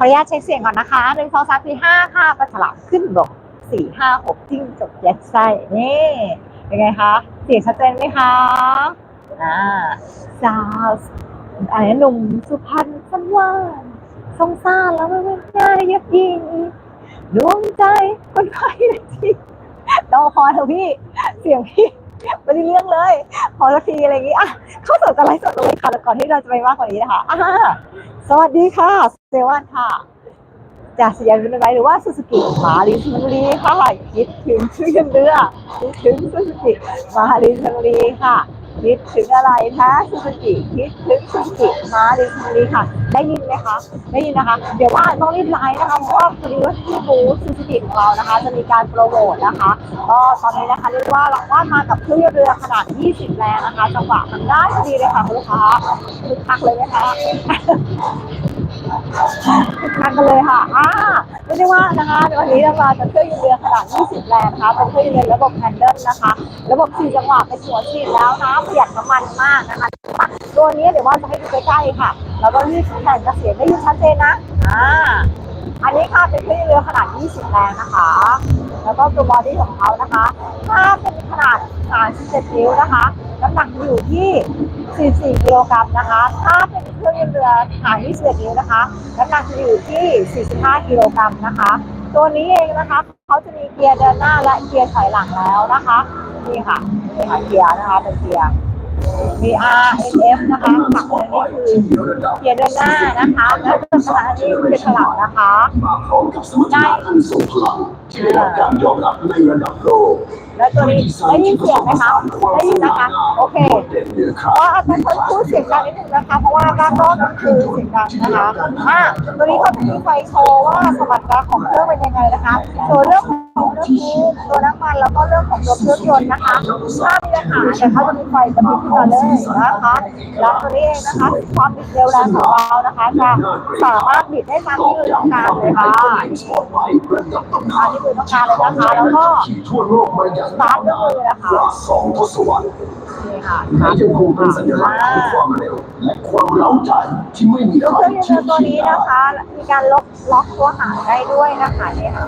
ขออนุญาตเช็คเสียงก่อนนะคะหนึ่งสองสามสี่ห้าค่ะปลาฉลามขึ้นบกสี่ห้าหกจิ้งจกยัดไส้นี่เป็นไงคะเสียงชัดเจนไหมคะอ่าสาวอะไรหนุ่มสุพรรณสันวานสงสารแล้วไม่เป็นง่ายยับยิงดวงใจคนไทยเลยทีรอพอเถอะพี่ เสียงพี่ไม่ได้เรื่องเลย พอสักทีอะไรอย่างงี้อะเข้าสู่การไลฟ์สดเลยค่ะแล้วก่อนที่เราจะไปมากกว่านี้นะคะอ่า สวัสดีค่ะ เซวันค่ะ จากสยามยูนไบหรือว่าสุสกิมาลินชนบุรีค่ะคิดถึงชื่อเรือคิดถึงสุสกิมาลินชนบุรีค่ะ คิดถึงอะไรคะซูซูกิคิดถึงซูซูกิมาลินชลบุรีค่ะ ได้ยินไหมคะ ได้ยินนะคะ เดี๋ยวว่าต้องรีบไลน์นะคะเพราะว่าพอดีว่าที่บูธซูซูกิของเรานะคะ จะมีการโปรโมทนะคะก็ตอนนี้นะคะเรียกว่าเราว่ามากับเครื่องเรือขนาด 20 แรงนะคะจังหวะมันได้พอดีเลยค่ะคุณลูกค้าคึกคักเลยไหมคะ ทานกันเลยค่ะอ่าไม่ได้ว่านะคะวันนี้เรามาจะเครื่องยนต์เรือขนาด 20 แรงนะคะเป็นเครื่องยนเรือระบบแฮนเดิลนะคะ ระบบ4จังหวะเป็นหัวฉีดแล้วนะประหยัดน้ำมันมากนะคะ ตัวนี้เดี๋ยวว่าจะให้ดูใกล้ๆค่ะ แล้วก็รีบแต่งกระเสียงได้ยินชัดเจนนะ อ่า อันนี้ค่ะเป็นเครื่องยนต์เรือขนาด 20 แรงนะคะ แล้วก็ตัวบอดี้ของเขานะคะ ถ้าเป็นขนาด37นิ้วนะคะ น้ำหนักอยู่ที่ 44กิโลกรัมนะคะ ถ้าเป็นเครื่องยนต์เรือขนาด21นิ้วนะคะ น้ำหนักจะอยู่ที่ 45กิโลกรัมนะคะ ตัวนี้เองนะคะเขาจะมีเกียร์เดินหน้าและเกียร์ถอยหลังแล้วนะคะ นี่ค่ะนี่ค่ะเกียร์นะคะเป็นเกียร์มี R N F นะคะฝั่งนี้คือเกียร์เดินหน้านะคะ แล้วตัวขนาดนี้เป็นถอยหลังนะคะมาพร้อมกับสมรรถนะอันทรงพลังที่ได้รับการยอมรับในระดับโลก แล้วตัวนี้ได้ยินเสียงไหมคะได้ยินนะคะโอเคเด่นเหนือใครก็อาจจะพูดเสียงดังนิดนึงนะคะ เพราะว่าด้านนอกก็คือเสียงดังนะคะอ่าตัวนี้เขาจะมีไฟโชว์ว่าสมรรถนะของเครื่องเป็นยังไงนะคะตัวเรื่องของเรื่องนี้ตัวน้ำมันแล้วก็เรื่องของตัวเครื่องยนต์นะคะถ้ามีปัญหาเนี่ยเขาจะมีไฟกระพริบขึ้นมาเลยนะคะแล้วตัวนี้เองนะคะความบิดเร็วแรงของเรานะคะจะสามารถบิดได้ตามที่เราต้องการเลยค่ะอันนตามที่เราต้องการเลยนะคะแล้วก็ขี่ทั่วโลกมาอย่างสตาร์ทด้วยมือนะคะกว่าสองทศวรรษนี่ค่ะและยังคงเป็นสัญลักษณ์ของความเร็วและความเร้าใจที่ไม่มีตัวใคเครรื่องยนต์ตัวนี้นะคะ มีการล็อกล็อกตัวหางได้ด้วยนะคะเนี่ยค่ะ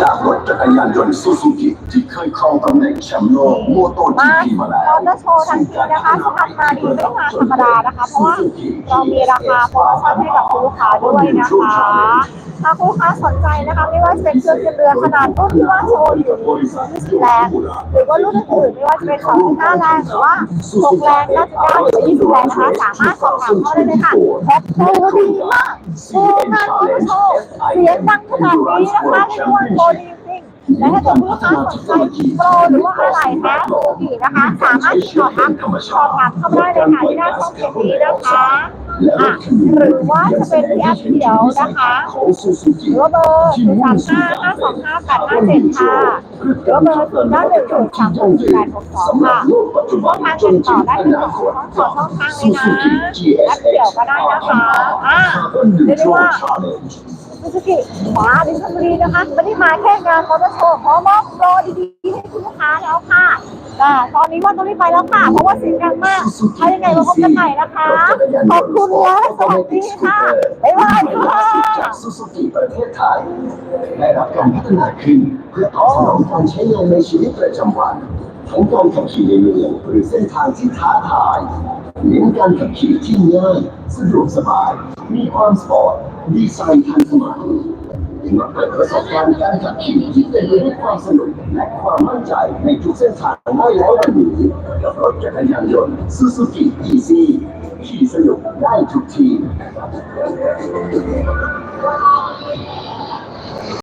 จากรถจักรยานยนต์ซูซูกิที่เคยครองตำแหน่งแชมป์โลกโมโตจีมาพีมาแล้วเราจะโชว์ทันทีนะคะจะทำมาดีไม่มาธรรมดานะคะ เพราะว่าเรามีราคาโปรโมชั่นให้กับคุณลูกค้าด้วยนะคะ ถ้าคุณลูกค้าสนใจนะคะไม่ว่าจะเป็นเครื่องยนต์เรือขนาดรุ่นที่ว่าโชว์อยู่20แรงหรือว่ารุ่นอื่นๆไม่ว่าจะเป็น2.5แรงหรือว่า6แรง9.9หรือ20แรงนะคะสามารถสอบถามเขาได้เลยค่ะแพ็คโชว์ดีมากโชว์งานโชว์เสียงดังขนาดนี้นะคะไม่ว่าโชว์ดีจริงและถ้าเกิดลูกค้าสนใจโปรหรือว่าอะไรแท้สุกีนะคะ สามารถติดต่อทักสอบถามเข้าได้เลยค่ะที่หน้าช่องเพจนี้นะคะ อะหรือว่าจะเป็นที่แอปเขียวนะคะหรือว่าเบอร์ศูนย์สามห้าห้าสองห้าแปดห้าเจ็ดค่ะหรือว่าเบอร์ศูนย์เก้าหนึ่งศูนย์สามหกแปดหกสองค่ะช่องทางติดต่อได้ทั้งสองสองช่องทางเลยนะแอปเขียวก็ได้นะคะอะเรียกได้ว่าซูซูกิมาดิฉันบุรีนะคะไม่ได้มาแค่งานมอเตอร์โชว์ขอมอบโปรดีๆให้คุณลูกค้าแล้วค่ะ แต่ตอนนี้ว่าต้องรีบไปแล้วค่ะ เพราะว่าเสียงดังมากถ้ายังไงมาพบกันใหม่นะคะ ขอบคุณและสวัสดีค่ะ บ๊ายบายค่ะจากซูซูกิประเทศไทยได้รับการพัฒนาขึ้นเพื่อตอบสนองการใช้งานในชีวิตประจำวันทั้งการขับขี่ในเมืองหรือเส้นทางที่ท้าทายเน้นการขับขี่ที่ง่าย สะดวกสบาย มีความสปอร์ต ดีไซน์ทันสมัย มาเปิดประสบการณ์การขับขี่ที่เต็มไปด้วยความสนุกและความมั่นใจในทุกเส้นทางไม่ร้อยวันนี้กับรถจักรยานยนต์ Suzuki Easy ขี่สนุกได้ทุกที